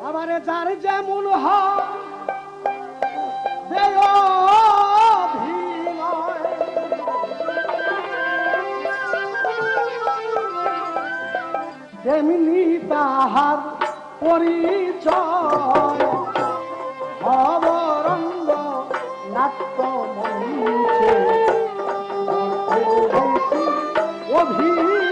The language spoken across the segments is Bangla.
বাবারে যার যেমন তেমনি তাহার পরিচয় নাট্য মঞ্চে অভিনয়।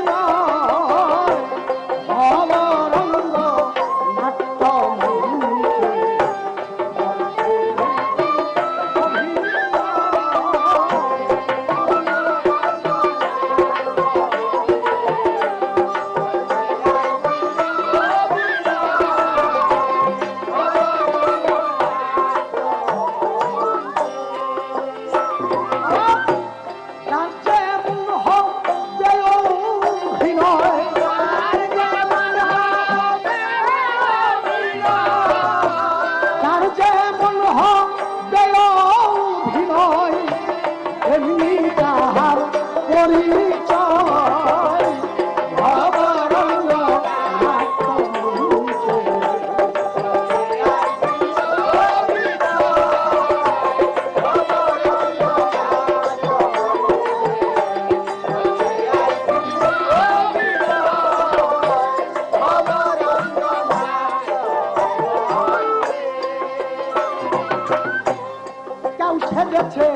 ভেজেছে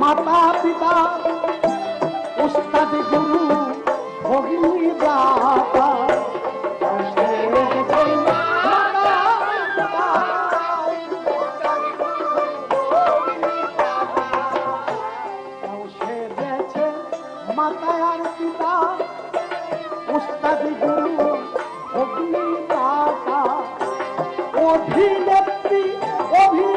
মাতা পিতা উস্তাদ গুরু ভগিনী দাতা অভিনেত্রী অভি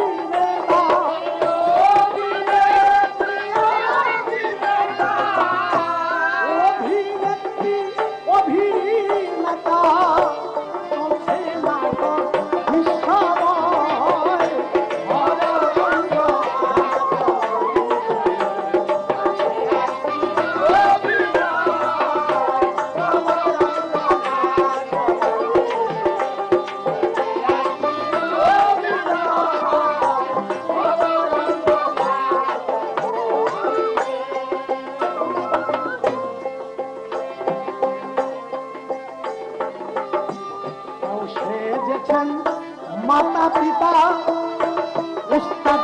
উস্তাদ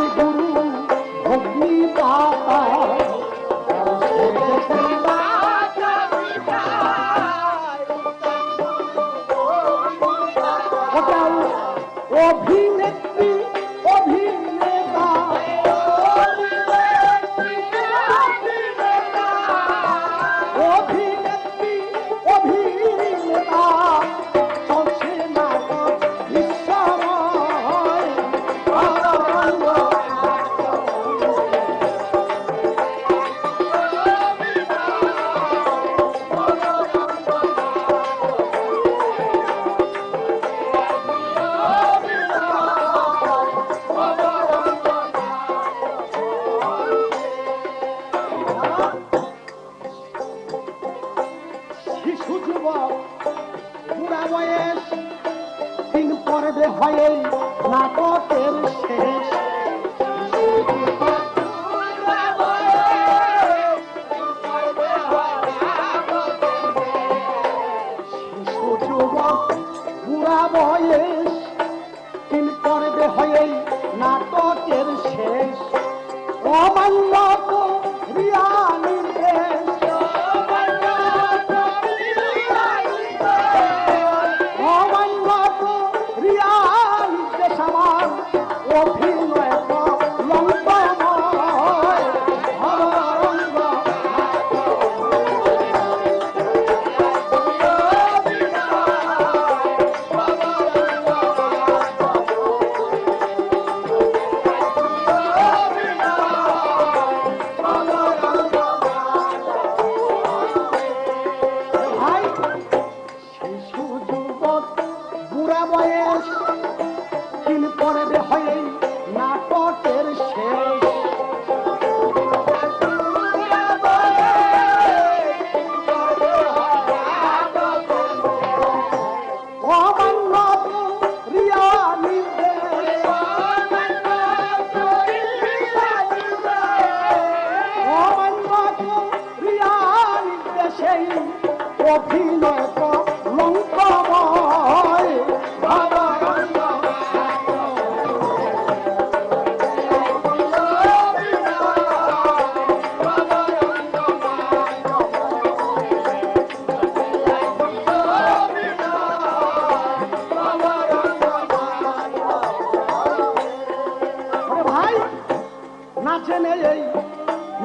জেনে এই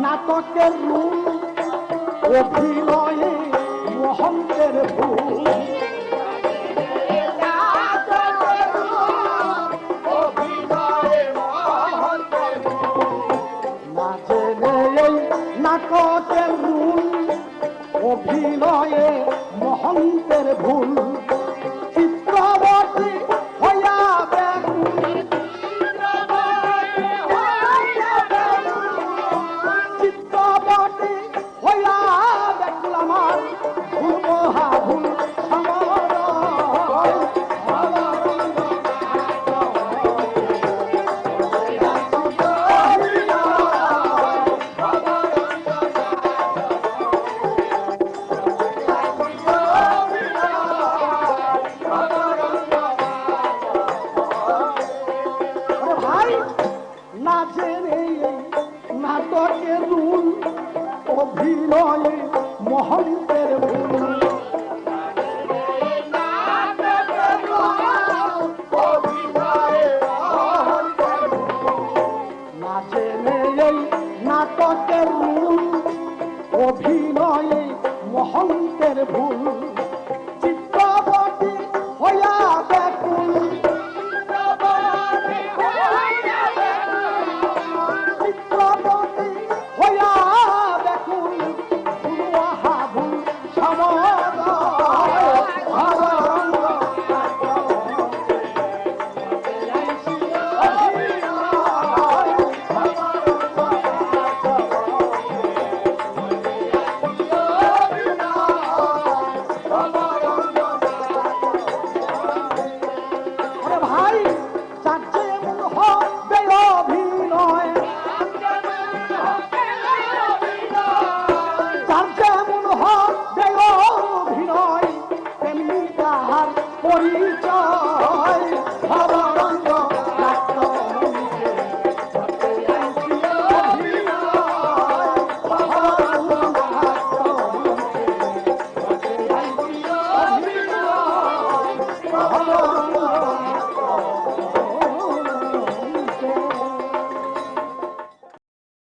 নাটকের রূপ অভিনয়ে মহন্তের ভুল। অভিনয়ে মহন্তের ভুল নাটকের রুল অভিনয়ে মহন্তের ভুল